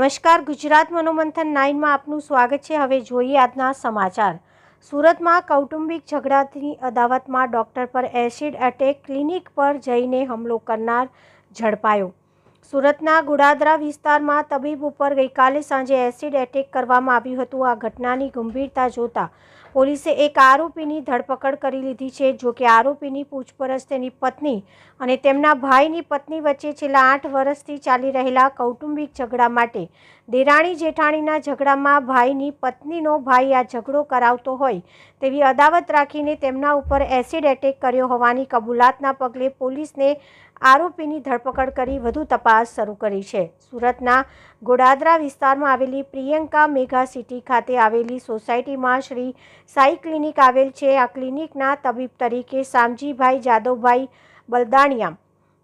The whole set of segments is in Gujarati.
નમસ્કાર, ગુજરાત મનોમંથન નાઇનમાં આપનું સ્વાગત છે. હવે જોઈએ આજના સમાચાર. સુરતમાં કૌટુંબિક ઝઘડાની અદાવતમાં ડોક્ટર પર એસિડ એટેક ક્લિનિક પર જઈને હુમલો કરનાર ઝડપાયો. સુરતના ગુડાદરા વિસ્તારમાં તબીબ ઉપર ગઈકાલે સાંજે એસિડ એટેક કરવામાં આવ્યું હતું. આ ઘટનાની ગંભીરતા જોતા પોલીસે એક આરોપીની ધરપકડ કરી લીધી છે. જો કે આરોપીની પૂછપરછ તેની પત્ની અને તેમના ભાઈની પત્ની વચ્ચે છેલ્લા આઠ વર્ષથી ચાલી રહેલા કૌટુંબિક ઝઘડા માટે દેરાણી જેઠાણીના ઝઘડામાં ભાઈની પત્નીનો ભાઈ આ ઝઘડો કરાવતો હોય તેવી અદાવત રાખીને તેમના ઉપર એસિડ એટેક કર્યો હોવાની કબૂલાતના પગલે પોલીસને આરોપીની ધરપકડ કરી વધુ તપાસ શરૂ કરી છે. સુરતના ગોડાદરા વિસ્તારમાં આવેલી પ્રિયંકા મેઘા સિટી ખાતે આવેલી સોસાયટીમાં શ્રી સાઈ ક્લિનિક આવેલ છે. આ ક્લિનિકના તબીબ તરીકે શામજીભાઈ જાદવભાઈ બલદાણિયા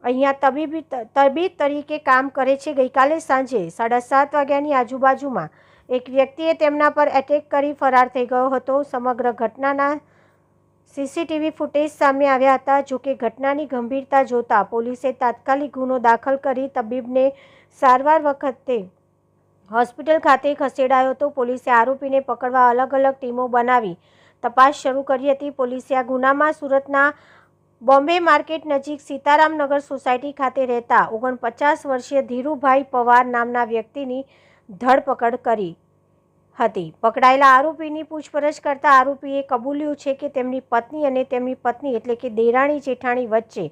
અહીંયા તબીબી તબીબ તરીકે કામ કરે છે ગઈકાલે સાંજે, સાડા સાત વાગ્યાની આજુબાજુમાં. એક વ્યક્તિએ તેમના પર એટેક કરી ફરાર થઈ ગયો હતો. સમગ્ર ઘટનાના સીસીટીવી ફૂટેજ સામે આવ્યા હતા જોકે ઘટનાની ગંભીરતા જોતા પોલીસે તાત્કાલિક ગુનો દાખલ કરી તબીબને સારવાર વખતે હોસ્પિટલ ખાતે ખસેડાયો હતો. પોલીસે આરોપીને પકડવા અલગ અલગ ટીમો બનાવી તપાસ શરૂ કરી હતી. પોલીસે આ ગુનામાં સુરતના બોમ્બે માર્કેટ નજીક સીતારામનગર સોસાયટી ખાતે રહેતા ઓગણપચાસ વર્ષીય ધીરુભાઈ પવાર નામના વ્યક્તિની ધરપકડ કરી હતી. પકડાયેલા આરોપીની પૂછપરછ કરતા આરોપીએ કબૂલ્યું છે કે તેમની પત્ની અને તેમની પત્ની એટલે કે દેરાણી જેઠાણી વચ્ચે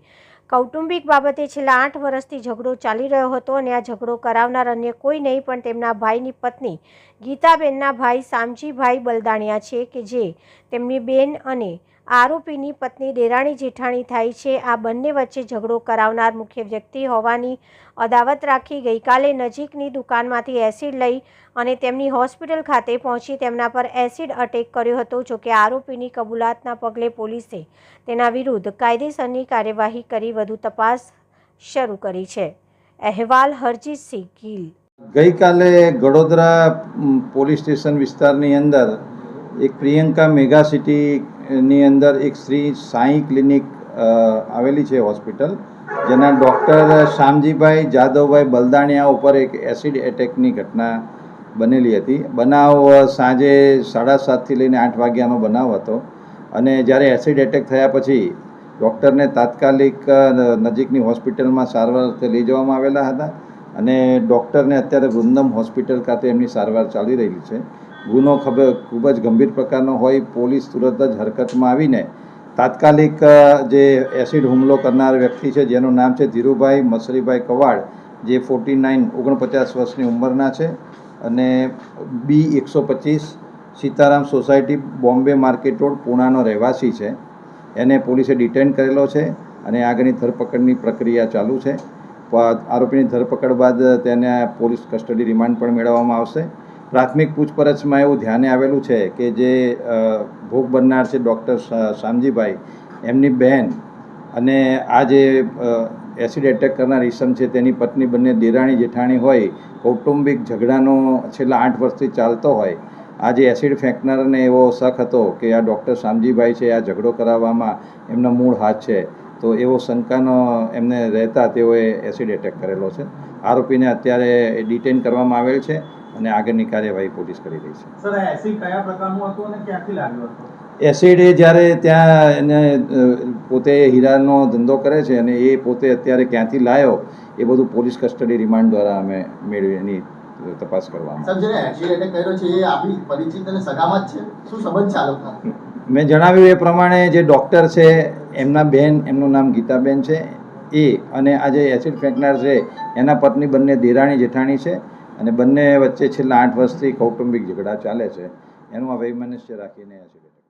કૌટુંબિક બાબતે છેલ્લા આઠ વર્ષથી ઝઘડો ચાલી રહ્યો હતો અને આ ઝઘડો કરાવનાર અન્ય કોઈ નહીં, પણ તેમના ભાઈની પત્ની ગીતાબેનના ભાઈ શામજીભાઈ બલદાણિયા છે કે જે તેમની બેન અને આરોપીની પત્ની દેરાણી જેઠાણી થાય છે. આ બંને વચ્ચે ઝઘડો કરાવનાર મુખ્ય વ્યક્તિ હોવાની અદાવત રાખી ગઈકાલે નજીકની દુકાનમાંથી એસિડ લઈ અને તેમની હોસ્પિટલ ખાતે પહોંચી તેમના પર એસિડ અટેક કર્યો હતો જોકે આરોપીની કબૂલાતના પગલે પોલીસે તેના વિરુદ્ધ કાયદેસરની કાર્યવાહી કરી વધુ તપાસ શરૂ કરી છે. અહેવાલ હરજીતસિંહ ગીલ. ગઈકાલે ગડોદરા પોલીસ સ્ટેશન વિસ્તારની અંદર એક પ્રિયંકા મેગા સિટીની અંદર એક શ્રી સાંઈ ક્લિનિક આવેલી છે હોસ્પિટલ, જેના ડૉક્ટર શામજીભાઈ જાદવભાઈ બલદાણિયા ઉપર એક એસિડ એટેકની ઘટના બનેલી હતી. બનાવ સાંજે સાડા સાતથી લઈને આઠ વાગ્યાનો બનાવ હતો અને જ્યારે એસિડ એટેક થયા પછી ડૉક્ટરને તાત્કાલિક નજીકની હોસ્પિટલમાં સારવાર અર્થે લઈ જવામાં આવેલા હતા અને ડૉક્ટરને અત્યારે વૃંદમ હોસ્પિટલ ખાતે એમની સારવાર ચાલી રહી છે. ગુનો ખબર ખૂબ જ ગંભીર પ્રકારનો હોય, પોલીસ તુરંત જ હરકતમાં આવીને તાત્કાલિક જે એસિડ હુમલો કરનાર વ્યક્તિ છે, જેનું નામ છે ધીરુભાઈ મસરીભાઈ કવાડ, જે ફોર્ટી નાઇન ઓગણપચાસ વર્ષની ઉંમરના છે અને બી એકસો પચીસ Sitaram society, Bombay market road, પૂણાનો રહેવાસી છે. એને પોલીસે ડિટેન કરેલો છે અને આગળની ધરપકડની પ્રક્રિયા ચાલુ છે. આરોપીની ધરપકડ બાદ તેને પોલીસ કસ્ટડી રિમાન્ડ પણ મેળવવામાં આવશે. પ્રાથમિક પૂછપરછમાં એવું ધ્યાને આવેલું છે કે જે ભોગ બનનાર છે ડૉક્ટર શામજીભાઈ, એમની બહેન અને આ જે એસિડ એટેક કરનાર ઈસમ છે તેની પત્ની બંને દેરાણી જેઠાણી હોય, કૌટુંબિક ઝઘડાનો છેલ્લા આઠ વર્ષથી ચાલતો હોય. આ જે એસિડ ફેંકનારને એવો શક હતો કે આ ડૉક્ટર શામજીભાઈ છે, આ ઝઘડો કરાવવામાં એમનો મૂળ હાથ છે, તો એવો શંકાનો એમને રહેતા તેઓએ એસિડ એટેક કરેલો છે. આરોપીને અત્યારે ડિટેન કરવામાં આવેલ છે. અને આગળની કાર્યવાહી પોલીસ કરી રહી છે. સર એસિડ કયા પ્રકારનું હતું અને ક્યાંથી લાગ્યું હતું? એસિડ એ જ્યારે ત્યાં એને પોતે હીરાનો ધંધો કરે છે અને એ પોતે અત્યારે ક્યાંથી લાવ્યો એ બધું પોલીસ કસ્ટડી રિમાન્ડ દ્વારા અમે મેળવી એની તપાસ કરવામાં મેં જણાવ્યું એ પ્રમાણે જે ડૉક્ટર છે એમના બેન એમનું નામ ગીતાબેન છે એ અને આ જે એસિડ ફેંકનાર છે એના પત્ની બંને દેરાણી જેઠાણી છે અને બંને વચ્ચે છેલ્લા આઠ વર્ષથી કૌટુંબિક ઝઘડા ચાલે છે. એનું આ વૈમનસ્ય રાખીને આ એટેક